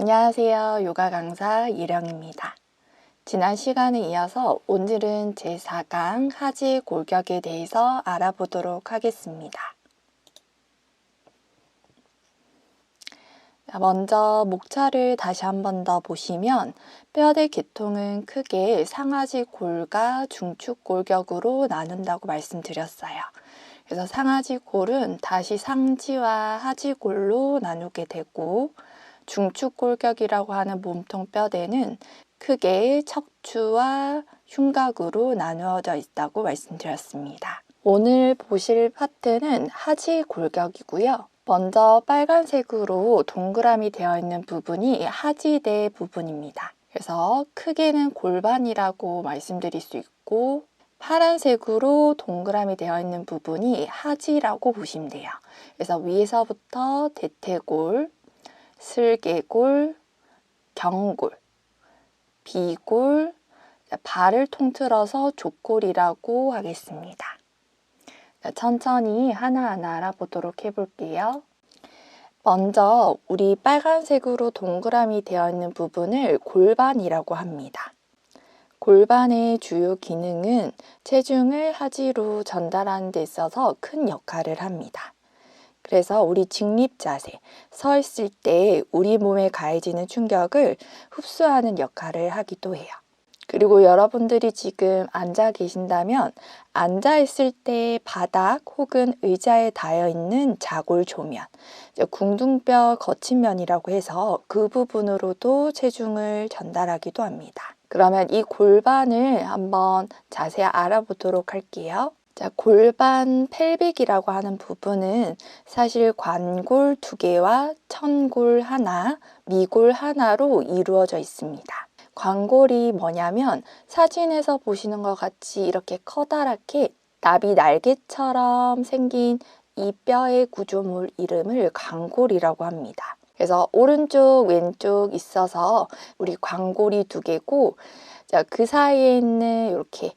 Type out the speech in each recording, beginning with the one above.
안녕하세요. 요가 강사 이령입니다. 지난 시간에 이어서 오늘은 제4강 하지 골격에 대해서 알아보도록 하겠습니다. 먼저 목차를 다시 한 번 더 보시면 뼈대 계통은 크게 상하지 골과 중축 골격으로 나눈다고 말씀드렸어요. 그래서 상하지 골은 다시 상지와 하지 골로 나누게 되고 중축 골격이라고 하는 몸통 뼈대는 크게 척추와 흉곽으로 나누어져 있다고 말씀드렸습니다. 오늘 보실 파트는 하지 골격이고요. 먼저 빨간색으로 동그라미 되어 있는 부분이 하지대 부분입니다. 그래서 크게는 골반이라고 말씀드릴 수 있고 파란색으로 동그라미 되어 있는 부분이 하지라고 보시면 돼요. 그래서 위에서부터 대퇴골, 슬개골, 경골, 비골, 발을 통틀어서 족골이라고 하겠습니다. 천천히 하나하나 알아보도록 해볼게요. 먼저 우리 빨간색으로 동그라미 되어 있는 부분을 골반이라고 합니다. 골반의 주요 기능은 체중을 하지로 전달하는 데 있어서 큰 역할을 합니다. 그래서 우리 직립 자세, 서 있을 때 우리 몸에 가해지는 충격을 흡수하는 역할을 하기도 해요. 그리고 여러분들이 지금 앉아 계신다면 앉아 있을 때 바닥 혹은 의자에 닿여 있는 자골 조면, 궁둥뼈 거친 면이라고 해서 그 부분으로도 체중을 전달하기도 합니다. 그러면 이 골반을 한번 자세히 알아보도록 할게요. 자, 골반 펠빅이라고 하는 부분은 사실 관골 두 개와 천골 하나, 미골 하나로 이루어져 있습니다. 관골이 뭐냐면 사진에서 보시는 것 같이 이렇게 커다랗게 나비 날개처럼 생긴 이 뼈의 구조물 이름을 관골이라고 합니다. 그래서 오른쪽, 왼쪽 있어서 우리 관골이 두 개고 자, 그 사이에 있는 이렇게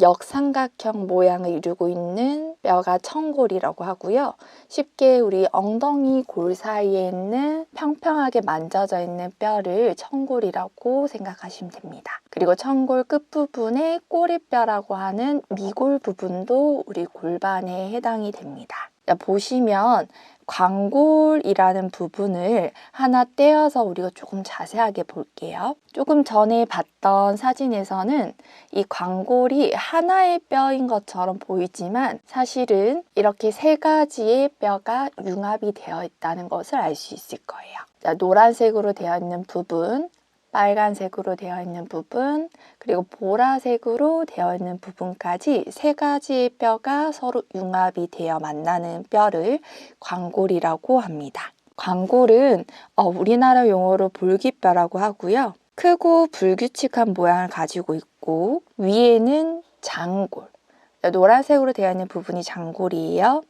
역삼각형 모양을 이루고 있는 뼈가 청골이라고 하고요. 쉽게 우리 엉덩이 골 사이에 있는 평평하게 만져져 있는 뼈를 청골이라고 생각하시면 됩니다. 그리고 청골 끝부분에 꼬리뼈라고 하는 미골 부분도 우리 골반에 해당이 됩니다. 보시면 광골이라는 부분을 하나 떼어서 우리가 조금 자세하게 볼게요. 조금 전에 봤던 사진에서는 이 광골이 하나의 뼈인 것처럼 보이지만 사실은 이렇게 세 가지의 뼈가 융합이 되어 있다는 것을 알 수 있을 거예요. 자, 노란색으로 되어 있는 부분, 빨간색으로 되어 있는 부분, 그리고 보라색으로 되어 있는 부분까지 세 가지의 뼈가 서로 융합이 되어 만나는 뼈를 광골이라고 합니다. 광골은 어, 우리나라 용어로 볼기뼈라고 하고요. 크고 불규칙한 모양을 가지고 있고 위에는 장골, 노란색으로 되어 있는 부분이 장골이에요.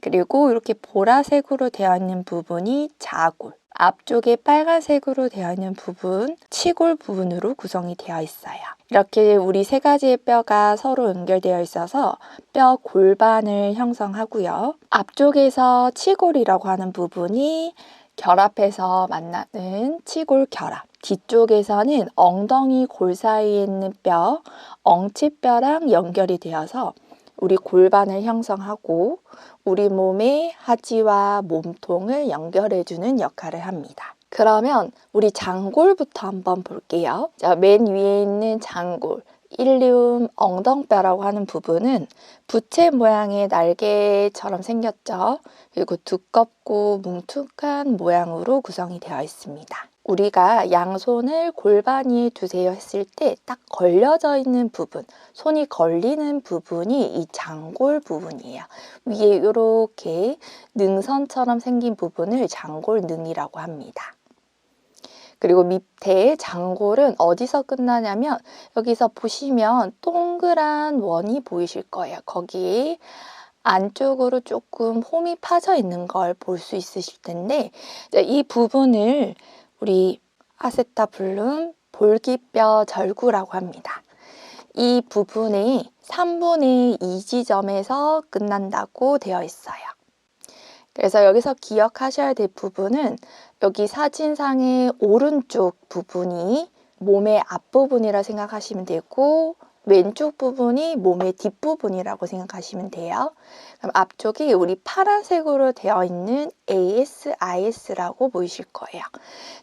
그리고 이렇게 보라색으로 되어 있는 부분이 자골, 앞쪽에 빨간색으로 되어 있는 부분, 치골 부분으로 구성이 되어 있어요. 이렇게 우리 세 가지의 뼈가 서로 연결되어 있어서 뼈 골반을 형성하고요. 앞쪽에서 치골이라고 하는 부분이 결합해서 만나는 치골 결합. 뒤쪽에서는 엉덩이 골 사이에 있는 뼈, 엉치뼈랑 연결이 되어서 우리 골반을 형성하고 우리 몸의 하지와 몸통을 연결해주는 역할을 합니다. 그러면 우리 장골부터 한번 볼게요. 자, 맨 위에 있는 장골. 일리움 엉덩뼈라고 하는 부분은 부채 모양의 날개처럼 생겼죠. 그리고 두껍고 뭉툭한 모양으로 구성이 되어 있습니다. 우리가 양손을 골반 위에 두세요 했을 때 딱 걸려져 있는 부분, 손이 걸리는 부분이 이 장골 부분이에요. 위에 이렇게 능선처럼 생긴 부분을 장골능이라고 합니다. 그리고 밑에 장골은 어디서 끝나냐면 여기서 보시면 동그란 원이 보이실 거예요. 거기에 안쪽으로 조금 홈이 파져 있는 걸 볼 수 있으실 텐데 이 부분을 우리 아세타블룸 볼기뼈 절구라고 합니다. 이 부분이 3분의 2 지점에서 끝난다고 되어 있어요. 그래서 여기서 기억하셔야 될 부분은 여기 사진상의 오른쪽 부분이 몸의 앞부분이라 생각하시면 되고 왼쪽 부분이 몸의 뒷부분이라고 생각하시면 돼요. 그럼 앞쪽이 우리 파란색으로 되어 있는 ASIS라고 보이실 거예요.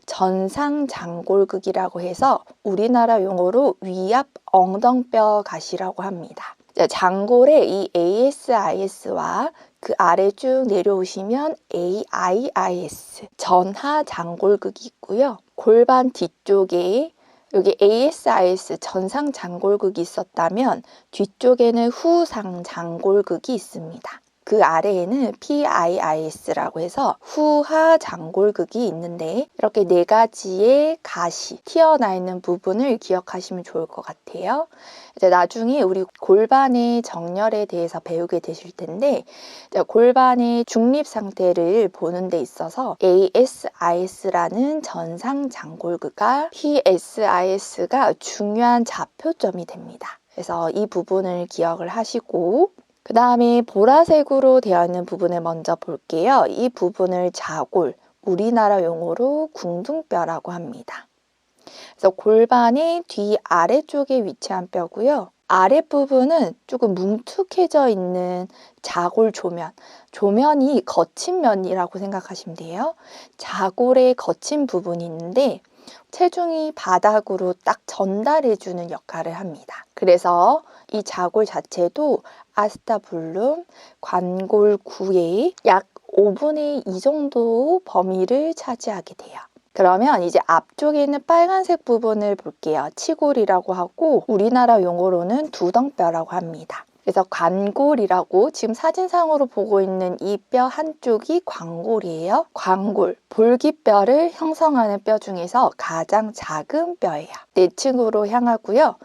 전상장골극이라고 해서 우리나라 용어로 위압 엉덩뼈 가시라고 합니다. 장골의 이 ASIS와 그 아래 쭉 내려오시면 AIIS 전하 장골극이 있고요. 골반 뒤쪽에 여기 ASIS 전상 장골극이 있었다면 뒤쪽에는 후상 장골극이 있습니다. 그 아래에는 PIIS라고 해서 후하 장골극이 있는데 이렇게 네 가지의 가시 튀어나 있는 부분을 기억하시면 좋을 것 같아요. 이제 나중에 우리 골반의 정렬에 대해서 배우게 되실 텐데 골반의 중립 상태를 보는 데 있어서 ASIS라는 전상 장골극과 PSIS가 중요한 좌표점이 됩니다. 그래서 이 부분을 기억을 하시고 그 다음에 보라색으로 되어 있는 부분을 먼저 볼게요. 이 부분을 자골, 우리나라 용어로 궁둥뼈라고 합니다. 그래서 골반의 뒤 아래쪽에 위치한 뼈고요. 아랫부분은 조금 뭉툭해져 있는 자골 조면, 조면이 거친 면이라고 생각하시면 돼요. 자골의 거친 부분이 있는데 체중이 바닥으로 딱 전달해주는 역할을 합니다. 그래서 이 자골 자체도 아스타블룸 관골구의 약 5분의 2 정도 범위를 차지하게 돼요. 그러면 이제 앞쪽에 있는 빨간색 부분을 볼게요. 치골이라고 하고 우리나라 용어로는 두덩뼈라고 합니다. 그래서 관골이라고 지금 사진상으로 보고 있는 이 뼈 한쪽이 광골이에요. 광골, 볼기뼈를 형성하는 뼈 중에서 가장 작은 뼈예요. 내층으로 향하고요.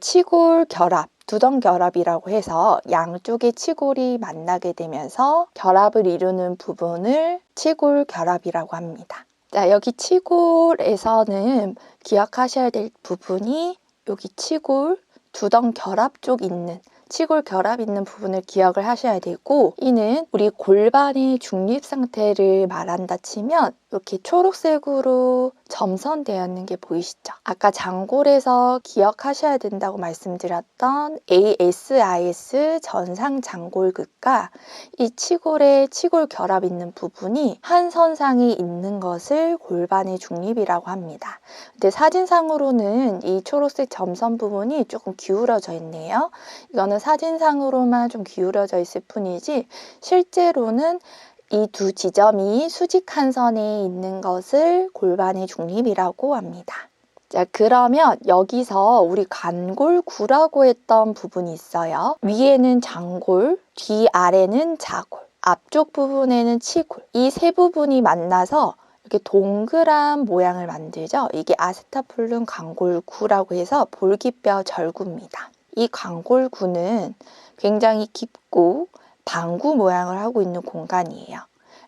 치골 결합, 두덩 결합이라고 해서 양쪽의 치골이 만나게 되면서 결합을 이루는 부분을 치골 결합이라고 합니다. 자, 여기 치골에서는 기억하셔야 될 부분이 여기 치골, 두덩 결합 쪽 있는 치골 결합 있는 부분을 기억을 하셔야 되고 이는 우리 골반의 중립 상태를 말한다 치면 이렇게 초록색으로 점선되어 있는 게 보이시죠? 아까 장골에서 기억하셔야 된다고 말씀드렸던 ASIS 전상 장골극과 이 치골의 치골 결합 있는 부분이 한 선상에 있는 것을 골반의 중립이라고 합니다. 근데 사진상으로는 이 초록색 점선 부분이 조금 기울어져 있네요. 이거는 사진상으로만 좀 기울어져 있을 뿐이지 실제로는 이 두 지점이 수직한 선에 있는 것을 골반의 중립이라고 합니다. 자, 그러면 여기서 우리 관골구라고 했던 부분이 있어요. 위에는 장골, 뒤 아래는 자골, 앞쪽 부분에는 치골. 이 세 부분이 만나서 이렇게 동그란 모양을 만들죠. 이게 아세타플룸 관골구라고 해서 볼기뼈 절구입니다. 이 관골구는 굉장히 깊고 방구 모양을 하고 있는 공간이에요.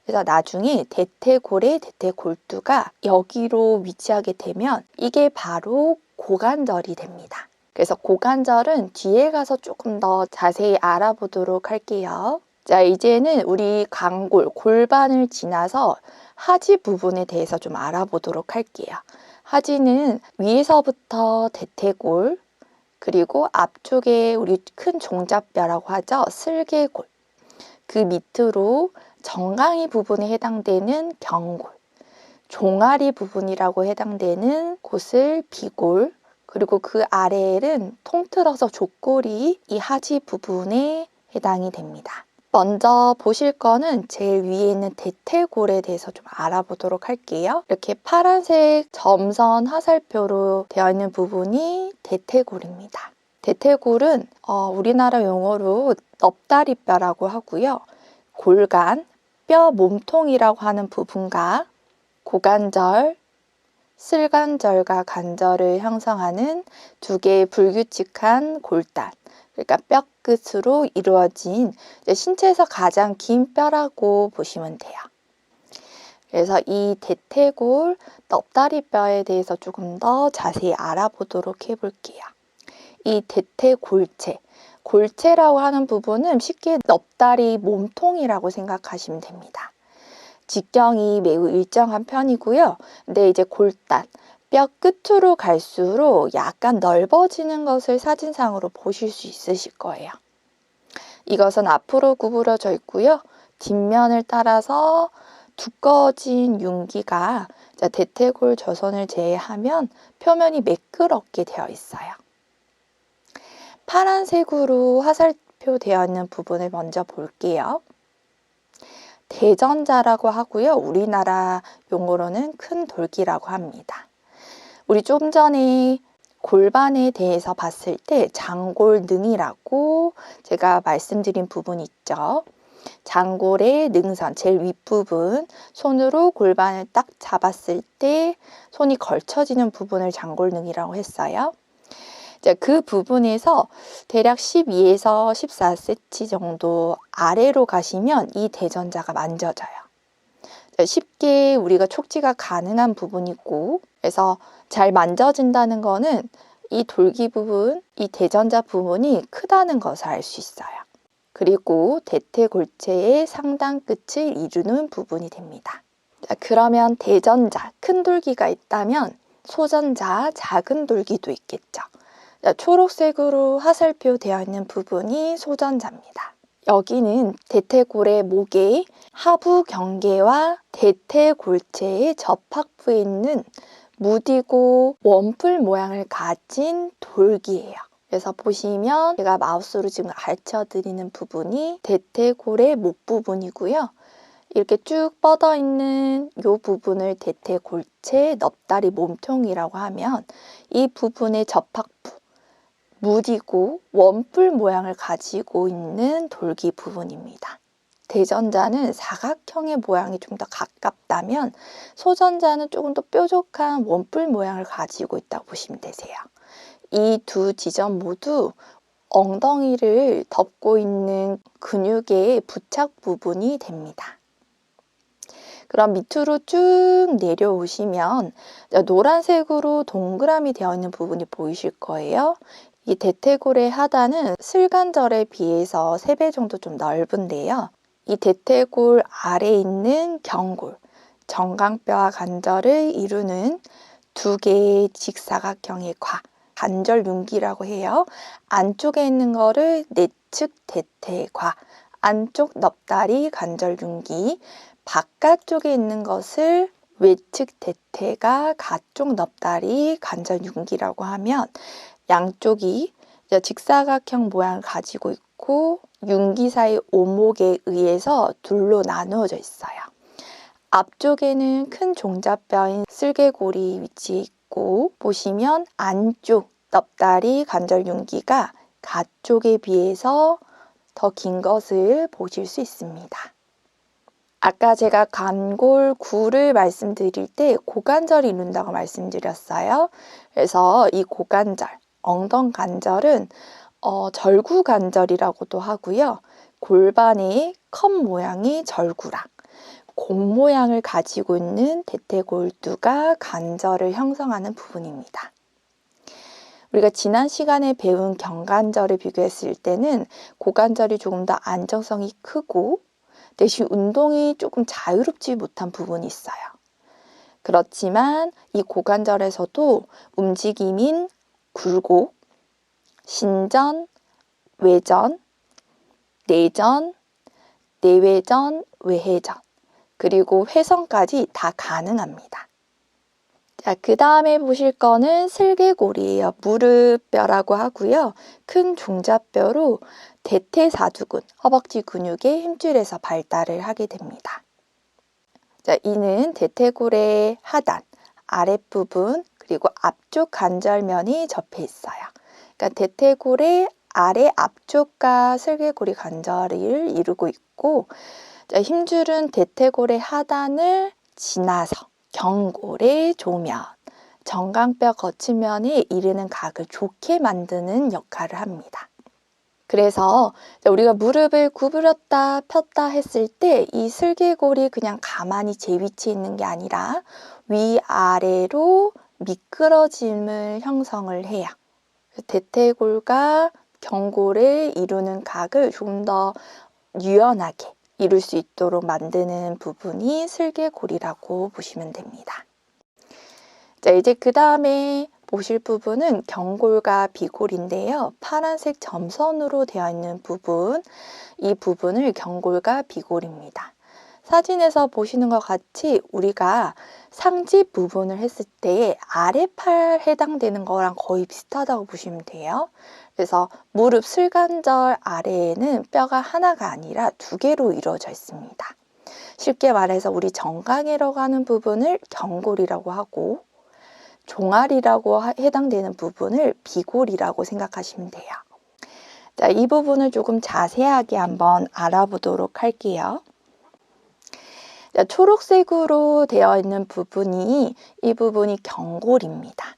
그래서 나중에 대퇴골의 대퇴골두가 여기로 위치하게 되면 이게 바로 고관절이 됩니다. 그래서 고관절은 뒤에 가서 조금 더 자세히 알아보도록 할게요. 자, 이제는 우리 광골, 골반을 지나서 하지 부분에 대해서 좀 알아보도록 할게요. 하지는 위에서부터 대퇴골, 그리고 앞쪽에 우리 큰 종잡뼈라고 하죠. 슬개골, 그 밑으로 정강이 부분에 해당되는 경골, 종아리 부분이라고 해당되는 곳을 비골, 그리고 그 아래에는 통틀어서 족골이 이 하지 부분에 해당이 됩니다. 먼저 보실 거는 제일 위에 있는 대퇴골에 대해서 좀 알아보도록 할게요. 이렇게 파란색 점선 화살표로 되어 있는 부분이 대퇴골입니다. 대퇴골은 어, 우리나라 용어로 넙다리뼈라고 하고요. 골간, 뼈 몸통이라고 하는 부분과 고관절, 슬관절과 관절을 형성하는 두 개의 불규칙한 골단, 그러니까 뼈 끝으로 이루어진 신체에서 가장 긴 뼈라고 보시면 돼요. 그래서 이 대퇴골, 넙다리뼈에 대해서 조금 더 자세히 알아보도록 해볼게요. 이 대퇴골체, 골체라고 하는 부분은 쉽게 넙다리 몸통이라고 생각하시면 됩니다. 직경이 매우 일정한 편이고요. 근데 이제 골단, 뼈 끝으로 갈수록 약간 넓어지는 것을 사진상으로 보실 수 있으실 거예요. 이것은 앞으로 구부러져 있고요. 뒷면을 따라서 두꺼워진 윤기가 대퇴골 저선을 제외하면 표면이 매끄럽게 되어 있어요. 파란색으로 화살표 되어 있는 부분을 먼저 볼게요. 대전자라고 하고요. 우리나라 용어로는 큰 돌기라고 합니다. 우리 좀 전에 골반에 대해서 봤을 때 장골능이라고 제가 말씀드린 부분 있죠. 장골의 능선, 제일 윗부분, 손으로 골반을 딱 잡았을 때 손이 걸쳐지는 부분을 장골능이라고 했어요. 이제 그 부분에서 대략 12에서 14cm 정도 아래로 가시면 이 대전자가 만져져요. 쉽게 우리가 촉지가 가능한 부분이고, 그래서 잘 만져진다는 거는 이 돌기 부분, 이 대전자 부분이 크다는 것을 알 수 있어요. 그리고 대퇴골체의 상단 끝을 이루는 부분이 됩니다. 자, 그러면 대전자, 큰 돌기가 있다면 소전자, 작은 돌기도 있겠죠. 자, 초록색으로 화살표 되어 있는 부분이 소전자입니다. 여기는 대퇴골의 목의 하부 경계와 대퇴골체의 접합부에 있는 무디고 원뿔 모양을 가진 돌기예요. 그래서 보시면 제가 마우스로 지금 가르쳐 드리는 부분이 대퇴골의 목 부분이고요. 이렇게 쭉 뻗어 있는 이 부분을 대퇴골체 넙다리 몸통이라고 하면 이 부분의 접합부, 무디고 원뿔 모양을 가지고 있는 돌기 부분입니다. 대전자는 사각형의 모양이 좀 더 가깝다면 소전자는 조금 더 뾰족한 원뿔 모양을 가지고 있다고 보시면 되세요. 이 두 지점 모두 엉덩이를 덮고 있는 근육의 부착 부분이 됩니다. 그럼 밑으로 쭉 내려오시면 노란색으로 동그라미 되어 있는 부분이 보이실 거예요. 이 대퇴골의 하단은 슬관절에 비해서 3배 정도 좀 넓은데요. 이 대퇴골 아래에 있는 경골, 정강뼈와 관절을 이루는 두 개의 직사각형의 과, 관절윤기라고 해요. 안쪽에 있는 거를 내측 대퇴과, 안쪽 넙다리 관절윤기, 바깥쪽에 있는 것을 외측 대퇴가 가쪽 넙다리 관절윤기라고 하면 양쪽이 직사각형 모양을 가지고 있고 윤기 사이 오목에 의해서 둘로 나누어져 있어요. 앞쪽에는 큰 종자뼈인 쓸개골이 위치해 있고 보시면 안쪽 넙다리 관절 윤기가 가쪽에 비해서 더 긴 것을 보실 수 있습니다. 아까 제가 관골 구를 말씀드릴 때 고관절이 이룬다고 말씀드렸어요. 그래서 이 고관절, 엉덩 관절은 어, 절구 관절이라고도 하고요. 골반의 컵 모양이 절구랑 공 모양을 가지고 있는 대퇴골두가 관절을 형성하는 부분입니다. 우리가 지난 시간에 배운 경관절을 비교했을 때는 고관절이 조금 더 안정성이 크고 대신 운동이 조금 자유롭지 못한 부분이 있어요. 그렇지만 이 고관절에서도 움직임인 굴곡, 신전, 외전, 내전, 내외전, 외회전, 그리고 회선까지 다 가능합니다. 자, 그 다음에 보실 거는 슬개골이에요. 무릎뼈라고 하고요. 큰 중자뼈로 대퇴사두근, 허벅지 근육의 힘줄에서 발달을 하게 됩니다. 자, 이는 대퇴골의 하단, 아랫부분, 그리고 앞쪽 관절면이 접해 있어요. 그러니까 대퇴골의 아래 앞쪽과 슬개골이 관절을 이루고 있고 자, 힘줄은 대퇴골의 하단을 지나서 경골의 조면, 정강뼈 거치면에 이르는 각을 좋게 만드는 역할을 합니다. 그래서 우리가 무릎을 구부렸다 폈다 했을 때 이 슬개골이 그냥 가만히 제 위치에 있는 게 아니라 위아래로 미끄러짐을 형성을 해요. 대퇴골과 경골을 이루는 각을 조금 더 유연하게 이룰 수 있도록 만드는 부분이 슬개골이라고 보시면 됩니다. 자, 이제 그 다음에 보실 부분은 경골과 비골인데요. 파란색 점선으로 되어 있는 부분, 이 부분을 경골과 비골입니다. 사진에서 보시는 것 같이 우리가 상지 부분을 했을 때 아래팔 해당되는 거랑 거의 비슷하다고 보시면 돼요. 그래서 무릎 슬관절 아래에는 뼈가 하나가 아니라 두 개로 이루어져 있습니다. 쉽게 말해서 우리 정강이라고 하는 부분을 경골이라고 하고 종아리라고 해당되는 부분을 비골이라고 생각하시면 돼요. 자, 이 부분을 조금 자세하게 한번 알아보도록 할게요. 자, 초록색으로 되어 있는 부분이 이 부분이 경골입니다.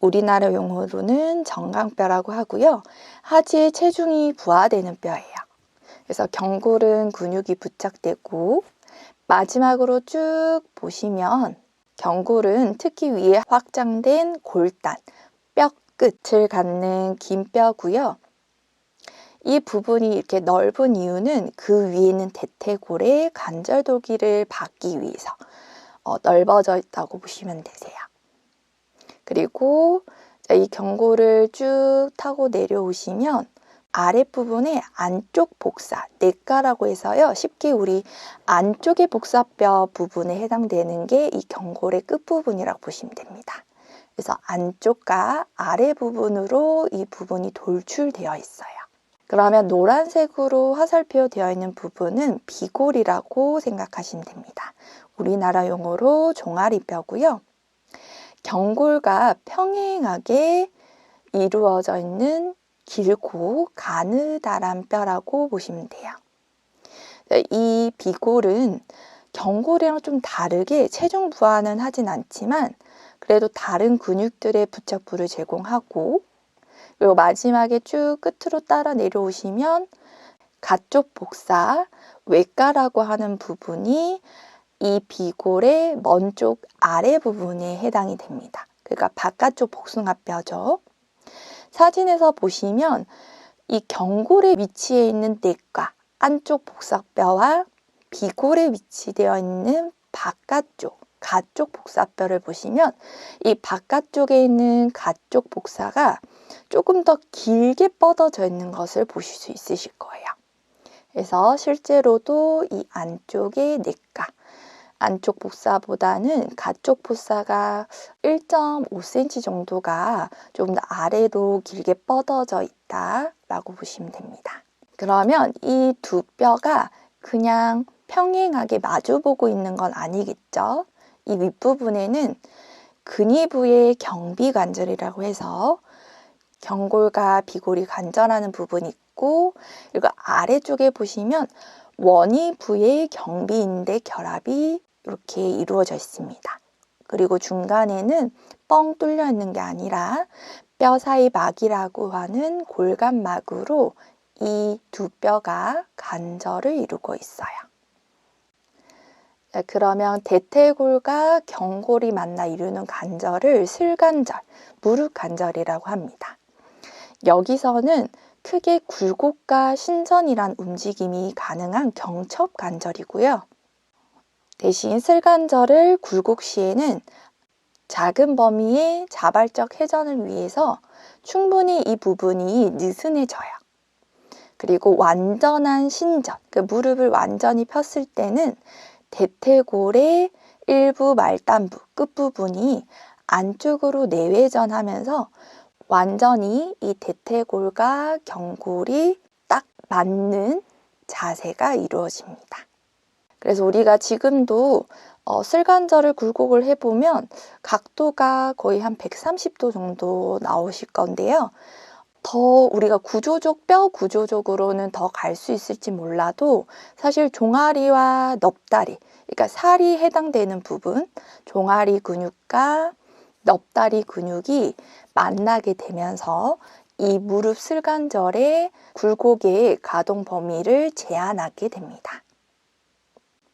우리나라 용어로는 정강뼈라고 하고요. 하지에 체중이 부하되는 뼈예요. 그래서 경골은 근육이 부착되고 마지막으로 쭉 보시면 경골은 특히 위에 확장된 골단, 뼈 끝을 갖는 긴 뼈고요. 이 부분이 이렇게 넓은 이유는 그 위에 있는 대퇴골의 관절돌기를 받기 위해서 어, 넓어져 있다고 보시면 되세요. 그리고 이 경골을 쭉 타고 내려오시면 아랫부분에 안쪽 복사, 내과라고 해서요. 쉽게 우리 안쪽의 복사뼈 부분에 해당되는 게 이 경골의 끝부분이라고 보시면 됩니다. 그래서 안쪽과 아래 부분으로 이 부분이 돌출되어 있어요. 그러면 노란색으로 화살표 되어 있는 부분은 비골이라고 생각하시면 됩니다. 우리나라 용어로 종아리뼈고요. 경골과 평행하게 이루어져 있는 길고 가느다란 뼈라고 보시면 돼요. 이 비골은 경골이랑 좀 다르게 체중 부하는 하진 않지만 그래도 다른 근육들의 부착부를 제공하고 그리고 마지막에 쭉 끝으로 따라 내려오시면 가쪽 복사 외가라고 하는 부분이 이 비골의 먼 쪽 아래 부분에 해당이 됩니다. 그러니까 바깥쪽 복숭아뼈죠. 사진에서 보시면 이 경골에 위치해 있는 내과 안쪽 복사뼈와 비골에 위치되어 있는 바깥쪽 가쪽 복사뼈를 보시면 이 바깥쪽에 있는 가쪽 복사가 조금 더 길게 뻗어져 있는 것을 보실 수 있으실 거예요. 그래서 실제로도 이 안쪽의 내과 안쪽 복사보다는 가쪽 복사가 1.5cm 정도가 좀 더 아래로 길게 뻗어져 있다라고 보시면 됩니다. 그러면 이 두 뼈가 그냥 평행하게 마주보고 있는 건 아니겠죠? 이 윗부분에는 근위부의 경비관절이라고 해서 경골과 비골이 관절하는 부분이 있고 그리고 아래쪽에 보시면 원위부의 경비인대 결합이 이렇게 이루어져 있습니다. 그리고 중간에는 뻥 뚫려 있는 게 아니라 뼈 사이 막이라고 하는 골간막으로 이 두 뼈가 관절을 이루고 있어요. 그러면 대퇴골과 경골이 만나 이루는 관절을 슬관절, 무릎 관절이라고 합니다. 여기서는 크게 굴곡과 신전이란 움직임이 가능한 경첩 관절이고요. 대신 슬관절을 굴곡 시에는 작은 범위의 자발적 회전을 위해서 충분히 이 부분이 느슨해져요. 그리고 완전한 신전, 그 무릎을 완전히 폈을 때는 대퇴골의 일부 말단부 끝부분이 안쪽으로 내외전하면서 완전히 이 대퇴골과 경골이 딱 맞는 자세가 이루어집니다. 그래서 우리가 지금도 어, 슬관절을 굴곡을 해보면 각도가 거의 한 130도 정도 나오실 건데요. 더 우리가 구조적 뼈 구조적으로는 더 갈 수 있을지 몰라도 사실 종아리와 넙다리 그러니까 살이 해당되는 부분 종아리 근육과 넙다리 근육이 만나게 되면서 이 무릎 슬관절의 굴곡의 가동 범위를 제한하게 됩니다.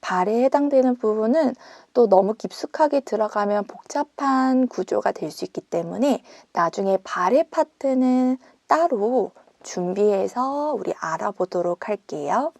발에 해당되는 부분은 또 너무 깊숙하게 들어가면 복잡한 구조가 될 수 있기 때문에 나중에 발의 파트는 따로 준비해서 우리 알아보도록 할게요.